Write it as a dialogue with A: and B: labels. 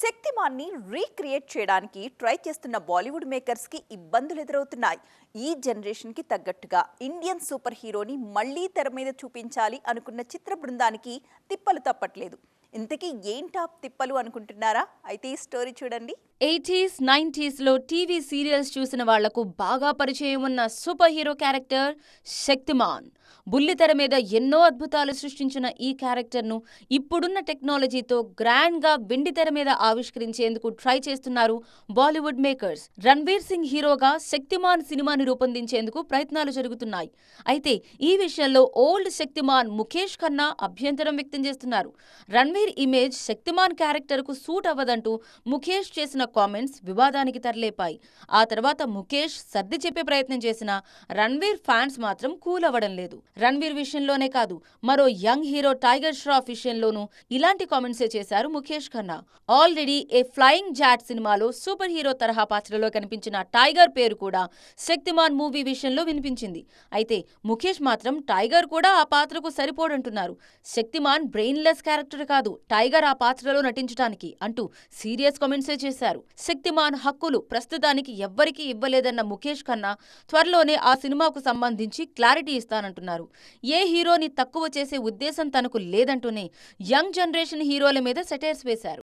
A: శక్తిమాన్ని recreate చేయడానికి try చేస్తున్న బాలీవుడ్ మేకర్స్కి ఇబ్బందులు ఎదురవుతున్నాయి. ఈ జనరేషన్కి తగ్గట్టుగా ఇండియన్ సూపర్ హీరోని మళ్ళీ తెర మీద చూపించాలి అనుకున్న చిత్ర బృందానికి తిప్పలు తప్పట్లేదు. ఇంతకీ ఏం టాప్ తిప్పలు అనుకుంటున్నారా? అయితే ఈ స్టోరీ చూడండి.
B: ఎయిటీస్ నైంటీస్లో టీవీ సీరియల్స్ చూసిన వాళ్ళకు బాగా పరిచయం ఉన్న సూపర్ హీరో క్యారెక్టర్ శక్తిమాన్. బుల్లితెర మీద ఎన్నో అద్భుతాలు సృష్టించిన ఈ క్యారెక్టర్ను ఇప్పుడున్న టెక్నాలజీతో గ్రాండ్గా వెండితెర మీద ఆవిష్కరించేందుకు ట్రై చేస్తున్నారు బాలీవుడ్ మేకర్స్. రణ్వీర్ సింగ్ హీరోగా శక్తిమాన్ సినిమాని రూపొందించేందుకు ప్రయత్నాలు జరుగుతున్నాయి. అయితే ఈ విషయంలో ఓల్డ్ శక్తిమాన్ ముఖేష్ ఖన్నా అభ్యంతరం వ్యక్తం చేస్తున్నారు. రణ్వీర్ ఇమేజ్ శక్తిమాన్ క్యారెక్టర్కు సూట్ అవ్వదంటూ ముఖేష్ చేసిన కామెంట్స్ వివాదానికి తరలేపాయి. ఆ తర్వాత ముఖేష్ సర్ది చెప్పే ప్రయత్నం చేసిన రణ్వీర్ ఫ్యాన్స్ మాత్రం కూల్ అవ్వడం లేదు. రణ్వీర్ విషయంలోనే కాదు మరో యంగ్ హీరో టైగర్ ష్రాఫ్ విషయంలోనూ ఇలాంటి కామెంట్సే చేశారు Mukesh Khanna. Already A flying Jatt సినిమాలో సూపర్ హీరో తరహా పాత్రలో కనిపించిన టైగర్ పేరు కూడా శక్తిమాన్ మూవీ విషయంలో వినిపించింది. అయితే ముఖేష్ మాత్రం టైగర్ కూడా ఆ పాత్రకు సరిపోడంటున్నారు. శక్తిమాన్ బ్రెయిన్లెస్ క్యారెక్టర్ కాదు టైగర్ ఆ పాత్రలో నటించడానికి అంటూ సీరియస్ కామెంట్సే చేశారు. శక్తిమాన్ హక్కులు ప్రస్తుతానికి ఎవ్వరికీ ఇవ్వలేదన్న ముఖేష్ ఖన్నా త్వరలోనే ఆ సినిమాకు సంబంధించి క్లారిటీ ఇస్తానంటున్నారు. ఏ హీరోని తక్కువ చేసే ఉద్దేశం తనకు లేదంటూనే యంగ్ జనరేషన్ హీరోల మీద సెటైర్స్ వేశారు.